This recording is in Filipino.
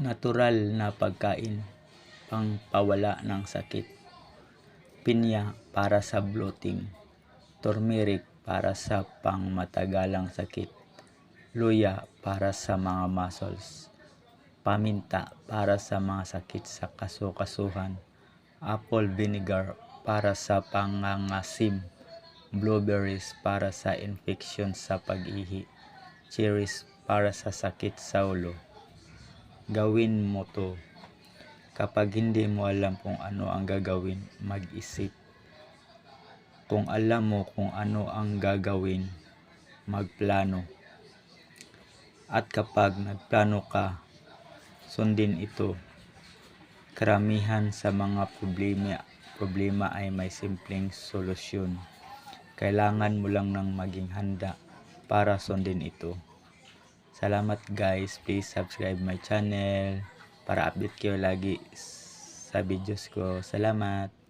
natural na pagkain pangpawala ng sakit. Pinya para sa bloating. Turmeric para sa pangmatagalang sakit. Luya para sa mga muscles. Paminta para sa mga sakit sa kasukasuhan. Apple vinegar para sa pangangasim. Blueberries para sa infeksyon sa pag-ihi. Cherries para sa sakit sa ulo. Gawin mo to. Kapag hindi mo alam kung ano ang gagawin, mag-isip. Kung alam mo kung ano ang gagawin, magplano. At kapag nagplano ka, sundin ito. Karamihan sa mga problema, problema ay may simpleng solusyon. Kailangan mo lang ng maging handa para sundin ito. Salamat guys. Please subscribe my channel para update kayo lagi sa videos ko. Salamat.